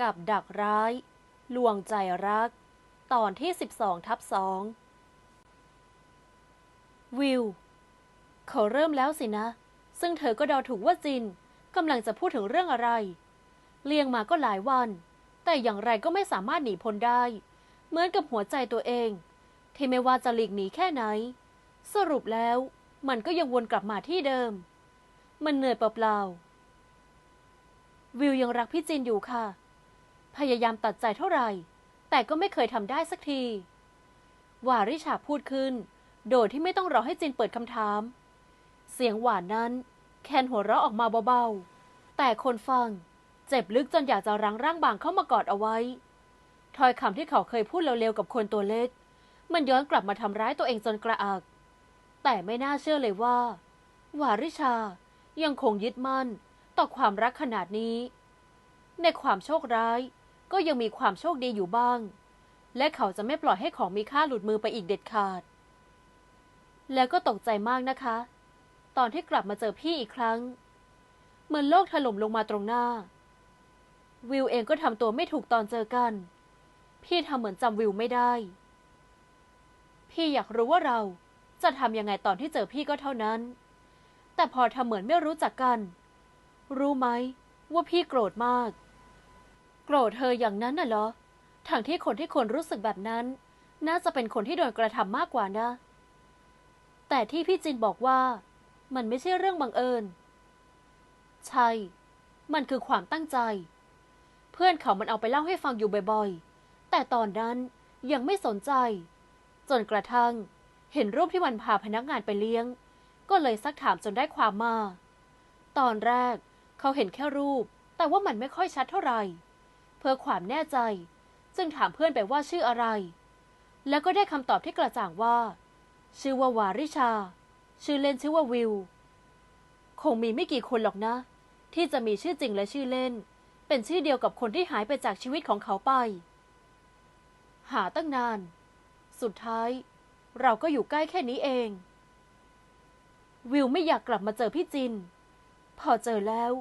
กับดักร้าย ลวงใจรัก ตอนที่ 12 ทับสองวิว เขาเริ่มแล้วสินะ ซึ่งเธอก็เดาถูกว่าจินกำลังจะพูดถึงเรื่องอะไร เลี้ยงมาก็หลายวัน แต่อย่างไรก็ไม่สามารถหนีพ้นได้ เหมือนกับหัวใจตัวเอง ที่ไม่ว่าจะหลีกหนีแค่ไหน สรุปแล้ว มันก็ยังวนกลับมาที่เดิม มันเหนื่อยเปล่าๆวิวยังรักพี่จินอยู่ค่ะ พยายามตัดใจเท่าไหร่ แต่ก็ไม่เคยทำได้สักที วาริชาพูดขึ้น โดยที่ไม่ต้องรอให้จินเปิดคำถาม เสียงหวานนั้น แคนหัวเราะออกมาเบาๆ แต่คนฟังเจ็บลึกจนอยากจะรั้งร่างบางเข้ามากอดเอาไว้ ถ้อยคำที่เขาเคยพูดเร็วๆกับคนตัวเล็ก มันย้อนกลับมาทำร้ายตัวเองจนกระอัก แต่ไม่น่าเชื่อเลยว่า วาริชายังคงยึดมั่นต่อความรักขนาดนี้ ในความโชคร้าย ก็ยังมีความโชคดีอยู่บ้าง และเขาจะไม่ปล่อยให้ของมีค่าหลุดมือไปอีกเด็ดขาด แล้วก็ตกใจมากนะคะ ตอนที่กลับมาเจอพี่อีกครั้ง เหมือนโลกถล่มลงมาตรงหน้า วิวเองก็ทำตัวไม่ถูกตอนเจอกัน พี่ทำเหมือนจำวิวไม่ได้ พี่อยากรู้ว่าเราจะทำยังไงตอนที่เจอพี่ก็เท่านั้น แต่พอทำเหมือนไม่รู้จักกัน รู้ไหมว่าพี่โกรธมาก โกรธเธออย่างนั้นน่ะเหรอทั้งที่คนที่คนรู้สึกแบบนั้น น่าจะเป็นคนที่โดนกระทำมากกว่านะ แต่ที่พี่จินบอกว่า มันไม่ใช่เรื่องบังเอิญ ใช่ มันคือความตั้งใจ เพื่อนเขามันเอาไปเล่าให้ฟังอยู่บ่อยๆ แต่ตอนนั้นยังไม่สนใจ จนกระทั่ง เห็นรูปที่มันพาพนักงานไปเลี้ยง ก็เลยซักถามจนได้ความมา ตอนแรกเขาเห็นแค่รูป แต่ว่ามันไม่ค่อยชัดเท่าไหร่ เพื่อความแน่ใจ จึงถามเพื่อนไปว่าชื่ออะไร แล้วก็ได้คำตอบที่กระจ่างว่า ชื่อว่าวาริชา ชื่อเล่นชื่อว่าวิว คงมีไม่กี่คนหรอกนะ ที่จะมีชื่อจริงและชื่อเล่น เป็นชื่อเดียวกับคนที่หายไปจากชีวิตของเขาไป หาตั้งนาน สุดท้าย เราก็อยู่ใกล้แค่นี้เอง วิวไม่อยากกลับมาเจอพี่จิน พอเจอแล้ว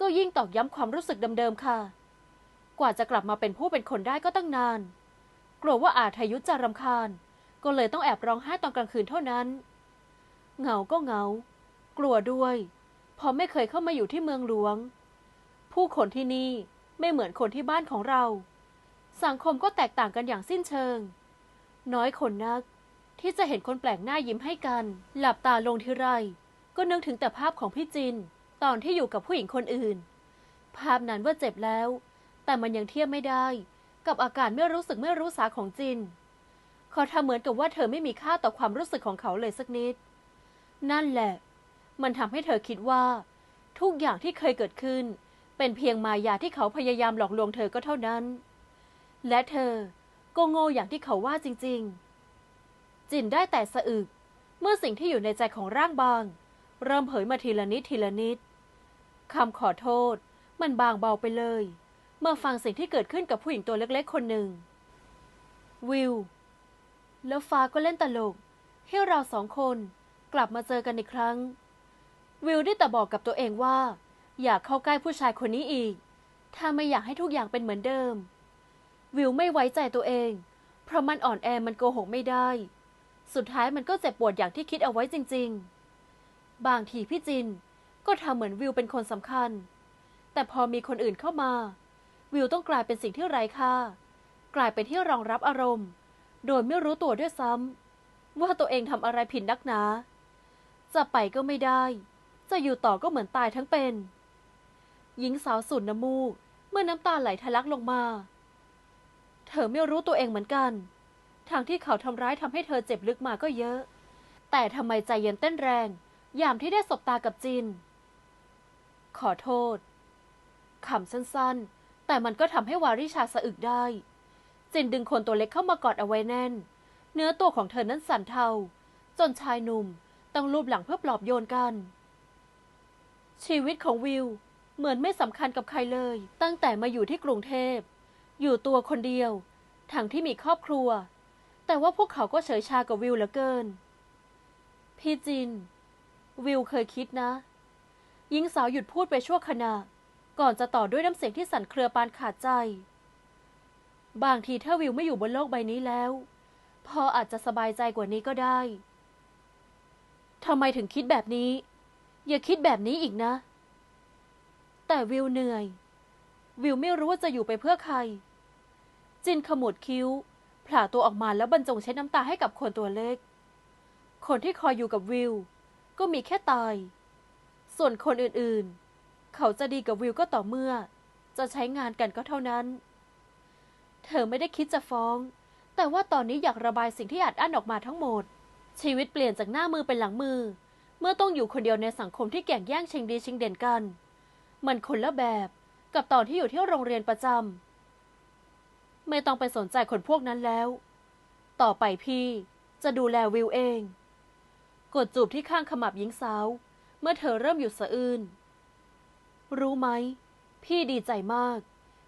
ก็ยิ่งตอกย้ำความรู้สึกเดิมๆค่ะ กว่าจะกลับมาเป็นผู้เป็นคนได้ก็ตั้งนาน กลัวว่าอาทายุจะรำคาญ ก็เลยต้องแอบร้องไห้ตอนกลางคืนเท่านั้น เหงาก็เหงา กลัวด้วยเพราะไม่เคยเข้ามาอยู่ที่เมืองหลวง ผู้คนที่นี่ไม่เหมือนคนที่บ้านของเรา สังคมก็แตกต่างกันอย่างสิ้นเชิง น้อยคนนัก ที่จะเห็นคนแปลกหน้ายิ้มให้กัน หลับตาลงทีไร ก็นึกถึงแต่ภาพของพี่จิน ตอนที่อยู่กับผู้หญิงคนอื่น ภาพนั้นว่าเจ็บแล้ว แต่มันยังเทียบไม่ได้ กับอาการไม่รู้สึกไม่รู้สาของจิน เขาทำเหมือนกับว่าเธอไม่มีค่าต่อความรู้สึกของเขาเลยสักนิด นั่นแหละ มันทำให้เธอคิดว่า ทุกอย่างที่เคยเกิดขึ้น เป็นเพียงมายาที่เขาพยายามหลอกลวงเธอก็เท่านั้น และเธอก็โง่อย่างที่เขาว่าจริง ๆ จินได้แต่สะอึก เมื่อสิ่งที่อยู่ในใจของร่างบาง เริ่มเผยมาทีละนิดทีละนิดคำขอโทษ มันบางเบาไปเลย เมื่อฟังสิ่งที่เกิดขึ้นกับผู้หญิงตัวเล็กๆ คนหนึ่ง วิว แล้วฟ้าก็เล่นตลก ให้เราสองคนกลับมาเจอกันอีกครั้ง วิวได้แต่บอกกับตัวเองว่า อยากเข้าใกล้ผู้ชายคนนี้อีก ถ้าไม่อยากให้ทุกอย่างเป็นเหมือนเดิม วิวไม่ไว้ใจตัวเอง เพราะมันอ่อนแอมันโกหกไม่ได้ สุดท้ายมันก็เจ็บปวดอย่างที่คิดเอาไว้จริง ๆ บางทีพี่จินก็ทำเหมือนวิวเป็นคนสำคัญ แต่พอมีคนอื่นเข้ามา วิวต้องกลายเป็นสิ่งที่ไร้ค่า กลายเป็นที่รองรับอารมณ์ โดยไม่รู้ตัวด้วยซ้ำว่าตัวเองทำอะไรผิดนักหนา จะไปก็ไม่ได้ จะอยู่ต่อก็เหมือนตายทั้งเป็น หญิงสาวสุดน้ำมูก เมื่อน้ำตาไหลทะลักลงมา เธอไม่รู้ตัวเองเหมือนกัน ทางที่เขาทำร้ายทำให้เธอเจ็บลึกมาก็เยอะ แต่ทำไมใจเย็นเต้นแรง ยามที่ได้สบตากับจิน ขอโทษคำสั้นๆ แต่มันก็ทำให้วาริชาสะอึกได้ จินดึงคนตัวเล็กเข้ามากอดเอาไว้แน่น เนื้อตัวของเธอนั้นสั่นเทา จนชายหนุ่มต้องลูบหลังเพื่อปลอบโยนกัน ชีวิตของวิวเหมือนไม่สำคัญกับใครเลย ตั้งแต่มาอยู่ที่กรุงเทพ อยู่ตัวคนเดียว ทั้งที่มีครอบครัว แต่ว่าพวกเขาก็เฉยชากับวิวเหลือเกิน พี่จิน วิวเคยคิดนะหญิงสาวหยุดพูดไปชั่วขณะ ก่อนจะต่อด้วยน้ำเสียงที่สั่นเครือปานขาดใจ บางทีถ้าวิวไม่อยู่บนโลกใบนี้แล้วพ่ออาจจะสบายใจกว่านี้ก็ได้ทำไมถึงคิดแบบนี้ อย่าคิดแบบนี้อีกนะ แต่วิวเหนื่อย วิวไม่รู้ว่าจะอยู่ไปเพื่อใคร จินขมวดคิ้วผ่าตัวออกมาแล้วบรรจงเช็ดน้ำตาให้กับคนตัวเล็ก คนที่คอยอยู่กับวิว ก็มีแค่ตาย ส่วนคนอื่นๆ เขาจะดีกับวิวก็ต่อเมื่อ จะใช้งานกันก็เท่านั้น เธอไม่ได้คิดจะฟ้อง แต่ว่าตอนนี้อยากระบายสิ่งที่อัดอั้นออกมาทั้งหมด ชีวิตเปลี่ยนจากหน้ามือเป็นหลังมือ เมื่อต้องอยู่คนเดียวในสังคมที่แข่งแย่งชิงดีชิงเด่นกัน มันคนละแบบกับตอนที่อยู่ที่โรงเรียนประจำไม่ต้องไปสนใจคนพวกนั้นแล้ว ต่อไปพี่จะดูแลวิวเอง กดจูบที่ข้างขมับหญิงสาว เมื่อเธอเริ่มหยุดสะอื้น รู้ไหม พี่ดีใจมาก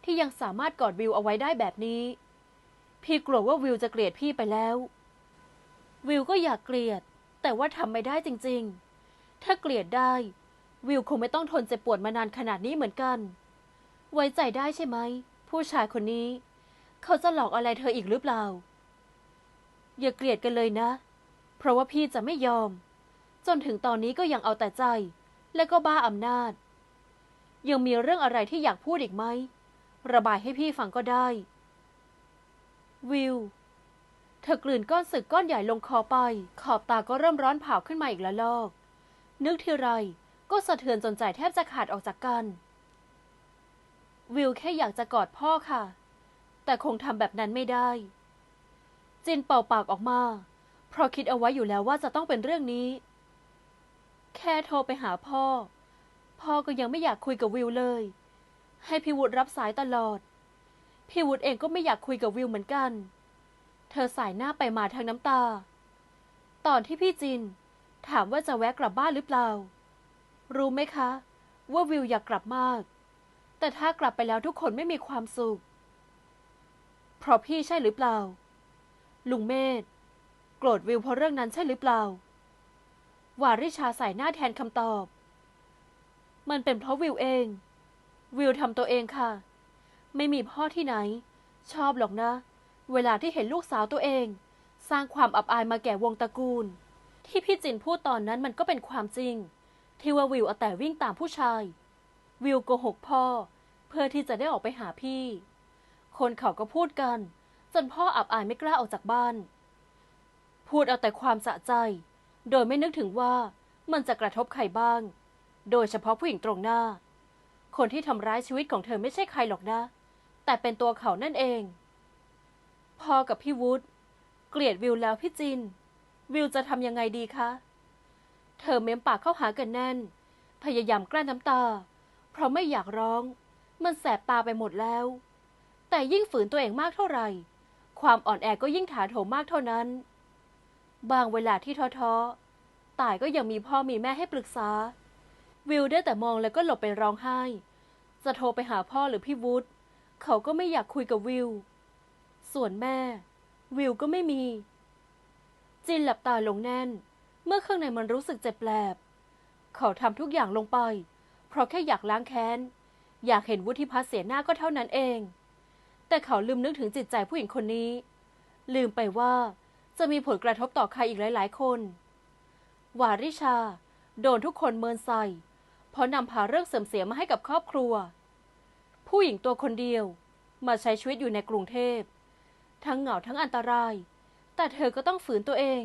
ที่ยังสามารถกอดวิวเอาไว้ได้แบบนี้ พี่กลัวว่าวิวจะเกลียดพี่ไปแล้ว วิวก็อยากเกลียด แต่ว่าทำไม่ได้จริง ๆ ถ้าเกลียดได้ วิวคงไม่ต้องทนเจ็บปวดมานานขนาดนี้เหมือนกัน ไว้ใจได้ใช่ไหม ผู้ชายคนนี้ เขาจะหลอกอะไรเธออีกหรือเปล่า อย่าเกลียดกันเลยนะ เพราะว่าพี่จะไม่ยอม จนถึงตอนนี้ก็ยังเอาแต่ใจ และก็บ้าอำนาจ ยังมีเรื่องอะไรที่อยากพูดอีกไหม ระบายให้พี่ฟังก็ได้ วิว เธอกลืนก้อนสึกก้อนใหญ่ลงคอไป ขอบตาก็เริ่มร้อนเผาขึ้นมาอีกละลอก นึกทีไรก็สะเทือนจนใจแทบจะขาดออกจากกัน วิวแค่อยากจะกอดพ่อค่ะ แต่คงทำแบบนั้นไม่ได้ จินเป่าปากออกมา เพราะคิดเอาไว้อยู่แล้วว่าจะต้องเป็นเรื่องนี้ แค่โทรไปหาพ่อ พ่อก็ยังไม่อยากคุยกับวิวเลย ให้พี่วุฒิรับสายตลอด พี่วุฒิเองก็ไม่อยากคุยกับวิวเหมือนกัน เธอสายหน้าไปมาทางน้ำตา ตอนที่พี่จิน ถามว่าจะแวะกลับบ้านหรือเปล่า รู้ไหมคะ ว่าวิวอยากกลับมาก แต่ถ้ากลับไปแล้วทุกคนไม่มีความสุข เพราะพี่ใช่หรือเปล่า ลุงเมธโกรธวิวเพราะเรื่องนั้นใช่หรือเปล่า วาริชาใส่หน้าแทนคำตอบ มันเป็นเพราะวิวเอง วิวทำตัวเองค่ะ ไม่มีพ่อที่ไหน ชอบหรอกนะ เวลาที่เห็นลูกสาวตัวเอง สร้างความอับอายมาแก่วงตระกูล ที่พี่จินพูดตอนนั้นมันก็เป็นความจริง ที่ว่าวิวเอาแต่วิ่งตามผู้ชาย วิวโกหกพ่อ เพื่อที่จะได้ออกไปหาพี่ คนเขาก็พูดกัน จนพ่ออับอายไม่กล้าออกจากบ้าน พูดเอาแต่ความสะใจ โดยไม่นึกถึงว่ามันจะกระทบใครบ้าง โดยเฉพาะผู้หญิงตรงหน้า คนที่ทำร้ายชีวิตของเธอไม่ใช่ใครหรอกนะ แต่เป็นตัวเขานั่นเองพ่อกับพี่วุฒิเกลียดวิวแล้วพี่จิน วิวจะทำยังไงดีคะ เธอเม้มปากเข้าหากันแน่น พยายามกลั้นน้ำตา เพราะไม่อยากร้อง มันแสบตาไปหมดแล้ว แต่ยิ่งฝืนตัวเองมากเท่าไหร่ ความอ่อนแอก็ยิ่งถาโถมมากเท่านั้น บางเวลาที่ท้อๆ ตายก็ยังมีพ่อมีแม่ให้ปรึกษา วิวได้แต่มองแล้วก็หลบไปร้องไห้ จะโทรไปหาพ่อหรือพี่วุฒิเขาก็ไม่อยากคุยกับวิว ส่วนแม่ วิวก็ไม่มี จินหลับตาลงแน่น เมื่อข้างในมันรู้สึกเจ็บแปลบ เขาทำทุกอย่างลงไป เพราะแค่อยากล้างแค้น อยากเห็นวุฒิพัฒน์เสียหน้าก็เท่านั้นเอง แต่เขาลืมนึกถึงจิตใจผู้หญิงคนนี้ ลืมไปว่าจะมีผลกระทบต่อใครอีกหลาย ๆ คน วาริชา โดนทุกคนเมินใส่ เพราะนำพาเรื่องเสื่อมเสียมาให้กับครอบครัว ผู้หญิงตัวคนเดียว มาใช้ชีวิตอยู่ในกรุงเทพ ทั้งเหงาทั้งอันตราย แต่เธอก็ต้องฝืนตัวเอง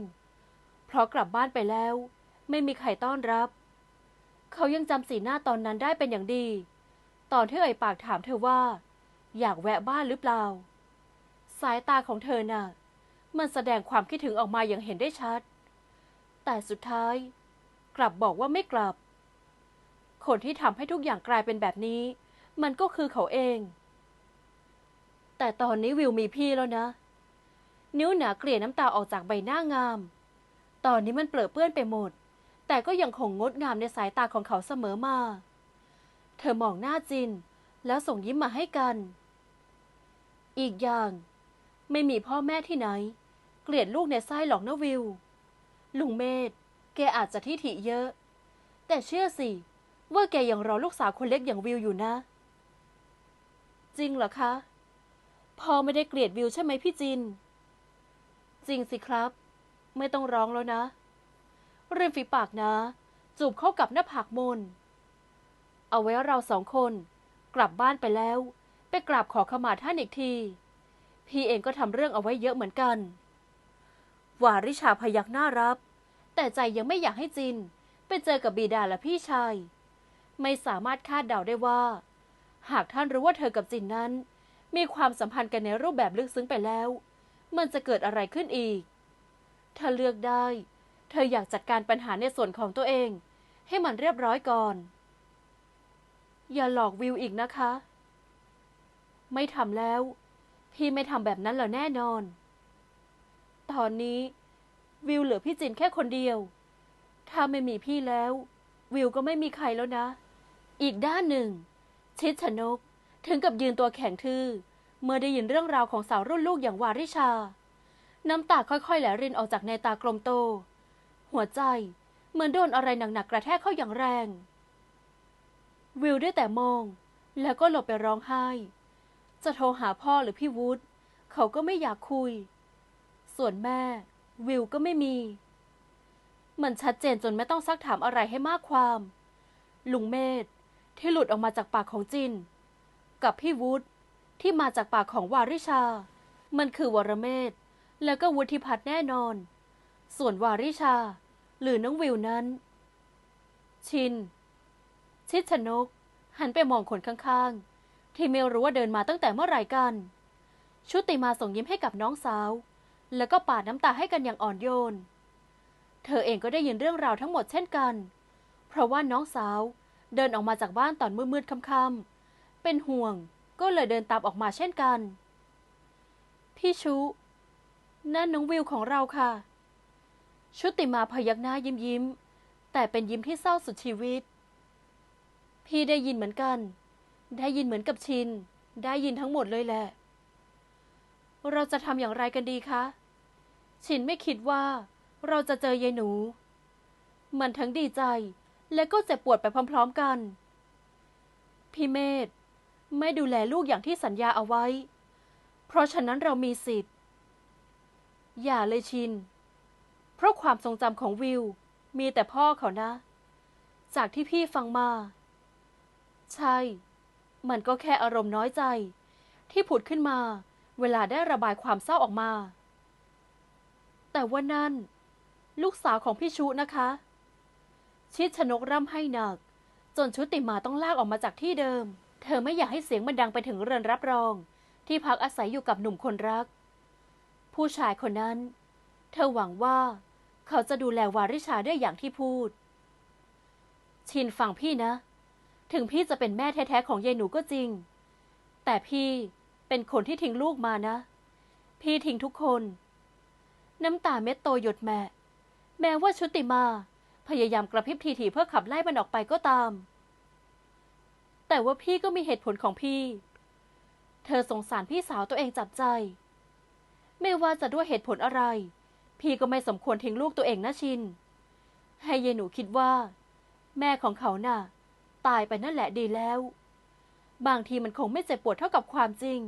เพราะกลับบ้านไปแล้ว ไม่มีใครต้อนรับ เขายังจำสีหน้าตอนนั้นได้เป็นอย่างดี ตอนที่เอ่ยปากถามเธอว่า อยากแวะบ้านหรือเปล่า สายตาของเธอน่ะ มันแสดงความคิดถึงออกมาอย่างเห็นได้ชัด แต่สุดท้าย กลับบอกว่าไม่กลับ คนที่ทำให้ทุกอย่างกลายเป็นแบบนี้ มันก็คือเขาเอง แต่ตอนนี้วิวมีพี่แล้วนะ นิ้วหนาเกลี่ยน้ำตาออกจากใบหน้างาม ตอนนี้มันเปรอเปื้อนไปหมด แต่ก็ยังคงงดงามในสายตาของเขาเสมอมา เธอมองหน้าจิน แล้วส่งยิ้มมาให้กัน อีกอย่าง ไม่มีพ่อแม่ที่ไหน เกลียดลูกในไส้หรอกนะวิว ลุงเมธแกอาจจะทิฐิเยอะ แต่เชื่อสิ ว่าแกยังรอลูกสาวคนเล็กอย่างวิวอยู่นะ จริงเหรอคะพ่อไม่ได้เกลียดวิวใช่ไหมพี่จิน จริงสิครับ ไม่ต้องร้องแล้วนะ เริมฝีปากนะ จูบเข้ากับหน้าผากมน เอาไว้เราสองคน กลับบ้านไปแล้ว ไปกราบขอขมาท่านอีกที พี่เองก็ทำเรื่องเอาไว้เยอะเหมือนกันวาริชาพยักหน้ารับ แต่ใจยังไม่อยากให้จิน ไปเจอกับบีดาและพี่ชาย ไม่สามารถคาดเดาได้ว่า หากท่านรู้ว่าเธอกับจินนั้น มีความสัมพันธ์กันในรูปแบบลึกซึ้งไปแล้ว มันจะเกิดอะไรขึ้นอีก ถ้าเลือกได้ เธออยากจัดการปัญหาในส่วนของตัวเอง ให้มันเรียบร้อยก่อน อย่าหลอกวิวอีกนะคะ ไม่ทำแล้ว พี่ไม่ทำแบบนั้นหรอแน่นอน ตอนนี้วิวเหลือพี่จินแค่คนเดียว ถ้าไม่มีพี่แล้ว วิวก็ไม่มีใครแล้วนะ อีกด้านหนึ่ง ชิดชนก ถึงกับยืนตัวแข็งทื่อ เมื่อได้ยินเรื่องราวของสาวรุ่นลูกอย่างวาริชา น้ำตาค่อยๆไหลรินออกจากในตากลมโต หัวใจเหมือนโดนอะไรหนักๆกระแทกเข้าอย่างแรง วิวได้แต่มอง แล้วก็หลบไปร้องไห้ จะโทรหาพ่อหรือพี่วูดเขาก็ไม่อยากคุย ส่วนแม่ วิวก็ไม่มี มันชัดเจนจนไม่ต้องซักถามอะไรให้มากความ ลุงเมธ ที่หลุดออกมาจากปากของจิน กับพี่วูดที่มาจากปากของวาริชา มันคือวรเมธแล้วก็วุฒิพัฒน์แน่นอน ส่วนวาริชา หรือน้องวิวนั้น ชิน ชิดชนก หันไปมองคนข้างๆ ที่ไม่รู้ว่าเดินมาตั้งแต่เมื่อไหร่กัน ชุติมาส่งยิ้มให้กับน้องสาว แล้วก็ปาดน้ำตาให้กันอย่างอ่อนโยน เธอเองก็ได้ยินเรื่องราวทั้งหมดเช่นกัน เพราะว่าน้องสาว เดินออกมาจากบ้านตอนมืดๆค่ำๆเป็นห่วง ก็เลยเดินตามออกมาเช่นกัน พี่ชุ นั่นน้องวิวของเราค่ะ ชุติมาพยักหน้ายิ้มยิ้มๆแต่เป็นยิ้มที่เศร้าสุดชีวิต พี่ได้ยินเหมือนกัน ได้ยินเหมือนกับชิน ได้ยินทั้งหมดเลยแหละ เราจะทำอย่างไรกันดีคะ ชินไม่คิดว่า เราจะเจอยายหนู มันทั้งดีใจ และก็เจ็บปวดไปพร้อมๆกัน พี่เมธไม่ดูแลลูกอย่างที่สัญญาเอาไว้ เพราะฉะนั้นเรามีสิทธิ์ อย่าเลยชิน เพราะความทรงจำของวิว มีแต่พ่อเขานะ จากที่พี่ฟังมา ใช่ มันก็แค่อารมณ์น้อยใจ ที่ผุดขึ้นมา เวลาได้ระบายความเศร้าออกมา แต่ว่านั่น ลูกสาวของพี่ชุนะคะ ชิดชนกร่ำให้หนัก จนชุติมาต้องลากออกมาจากที่เดิม เธอไม่อยากให้เสียงมันดังไปถึงเรือนรับรอง ที่พักอาศัยอยู่กับหนุ่มคนรัก ผู้ชายคนนั้น เธอหวังว่า เขาจะดูแลวาริชาได้อย่างที่พูด ชินฟังพี่นะ ถึงพี่จะเป็นแม่แท้ๆของยายหนูก็จริง แต่พี่เป็นคนที่ทิ้งลูกมานะ พี่ทิ้งทุกคน น้ำตาเม็ดโตหยดแม่ แม้ว่าชุติมา พยายามกระพริบทีๆเพื่อขับไล่มันออกไปก็ตาม แต่ว่าพี่ก็มีเหตุผลของพี่ เธอสงสารพี่สาวตัวเองจับใจ ไม่ว่าจะด้วยเหตุผลอะไร พี่ก็ไม่สมควรทิ้งลูกตัวเองนะชิน ให้เยหนูคิดว่า แม่ของเขาน่ะ ตายไปนั่นแหละดีแล้ว บางทีมันคงไม่เจ็บปวดเท่ากับความจริง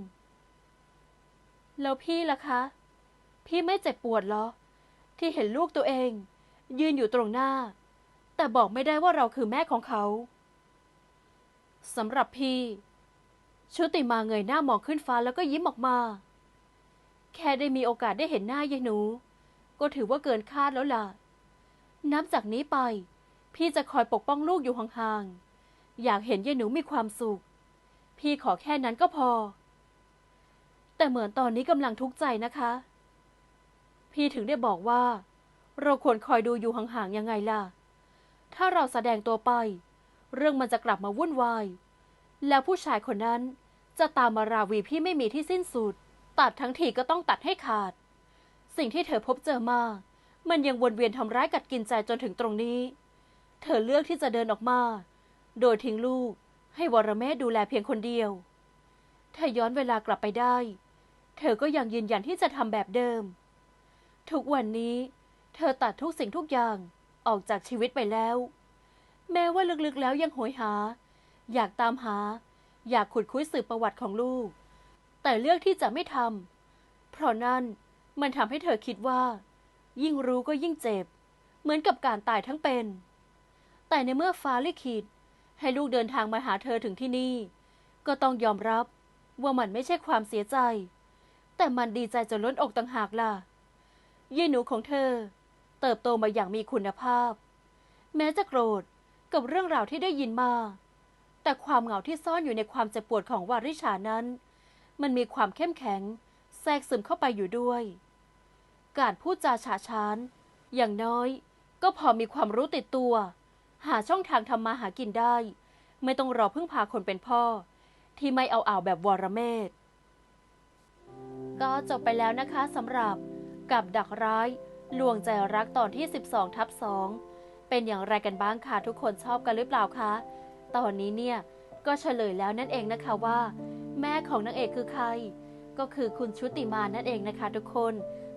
แล้วพี่ล่ะคะ พี่ไม่เจ็บปวดเหรอ ที่เห็นลูกตัวเอง ยืนอยู่ตรงหน้า แต่บอกไม่ได้ว่าเราคือแม่ของเขาสำหรับพี่ ชุติมาเงยหน้ามองขึ้นฟ้าแล้วก็ยิ้มออกมา แค่ได้มีโอกาสได้เห็นหน้ายายหนู ก็ถือว่าเกินคาดแล้วล่ะ นับจากนี้ไป พี่จะคอยปกป้องลูกอยู่ห่างๆ อยากเห็นยายหนูมีความสุข พี่ขอแค่นั้นก็พอ แต่เหมือนตอนนี้กำลังทุกข์ใจนะคะ พี่ถึงได้บอกว่า เราควรคอยดูอยู่ห่างๆยังไงล่ะ ถ้าเราแสดงตัวไป เรื่องมันจะกลับมาวุ่นวาย แล้วผู้ชายคนนั้นจะตามมาราวีพี่ไม่มีที่สิ้นสุด ตัดทั้งทีก็ต้องตัดให้ขาด สิ่งที่เธอพบเจอมา มันยังวนเวียนทำร้ายกัดกินใจจนถึงตรงนี้ เธอเลือกที่จะเดินออกมา โดยทิ้งลูกให้วรเมศดูแลเพียงคนเดียว ถ้าย้อนเวลากลับไปได้ เธอก็ยังยืนยันที่จะทำแบบเดิม ทุกวันนี้ เธอตัดทุกสิ่งทุกอย่างออกจากชีวิตไปแล้ว แม้ว่าลึกๆแล้วยังโหยหา อยากตามหา อยากขุดคุ้ยสืบประวัติของลูก แต่เลือกที่จะไม่ทำเพราะนั่นมันทำให้เธอคิดว่า ยิ่งรู้ก็ยิ่งเจ็บ เหมือนกับการตายทั้งเป็น แต่ในเมื่อฟ้าลิขิตให้ลูกเดินทางมาหาเธอถึงที่นี่ ก็ต้องยอมรับว่ามันไม่ใช่ความเสียใจ แต่มันดีใจจนล้นอกต่างหากล่ะยี่หนูของเธอ เติบโตมาอย่างมีคุณภาพ แม้จะโกรธกับเรื่องราวที่ได้ยินมา แต่ความเหงาที่ซ่อนอยู่ในความเจ็บปวดของวาริชานั้น มันมีความเข้มแข็ง แทรกซึมเข้าไปอยู่ด้วย การพูดจาฉาฉาน อย่างน้อย ก็พอมีความรู้ติดตัว หาช่องทางทำมาหากินได้ ไม่ต้องรอพึ่งพาคนเป็นพ่อ ที่ไม่เอาอ่าวแบบวรเมศก็จบไปแล้วนะคะสำหรับกับดักร้าย ลวงใจรักตอนที่ 12ทับ2เป็นอย่างไรกันบ้างคะทุกคนชอบกันหรือเปล่าคะ ตอนนี้เนี่ยก็เฉลยแล้วนั่นเองนะคะว่า แม่ของนางเอกคือใคร ก็คือคุณชุติมานั่นเองนะคะ ทุกคน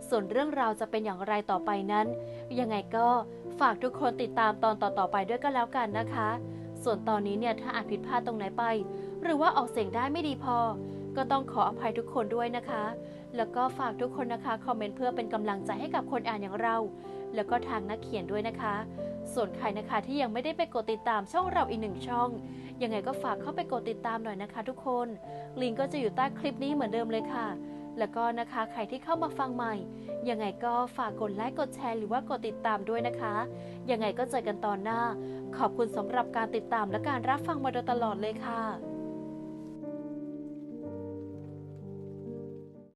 ส่วนเรื่องราวจะเป็นอย่างไรต่อไปนั้น ยังไงก็ฝากทุกคนติดตามตอนต่อๆไปด้วยก็แล้วกันนะคะ ส่วนตอนนี้เนี่ยถ้าอาจผิดพลาดตรงไหนไป หรือว่าออกเสียงได้ไม่ดีพอ ก็ต้องขออภัยทุกคนด้วยนะคะ แล้วก็ฝากทุกคนนะคะคอมเมนต์เพื่อเป็นกำลังใจให้กับคนอ่านอย่างเรา แล้วก็ทางนักเขียนด้วยนะคะ ส่วนใครนะคะที่ยังไม่ได้ไปกดติดตามช่องเราอีกหนึ่งช่อง ยังไงก็ฝากเข้าไปกดติดตามหน่อยนะคะ ทุกคน ลิงก์ก็จะอยู่ใต้คลิปนี้เหมือนเดิมเลยค่ะ แล้วก็นะคะใครที่เข้ามาฟังใหม่ ยังไงก็ฝากกดไลค์กดแชร์หรือว่ากดติดตามด้วยนะคะ ยังไงก็เจอกันตอนหน้า ขอบคุณสำหรับการติดตามและการรับฟังมาโดยตลอดเลยค่ะ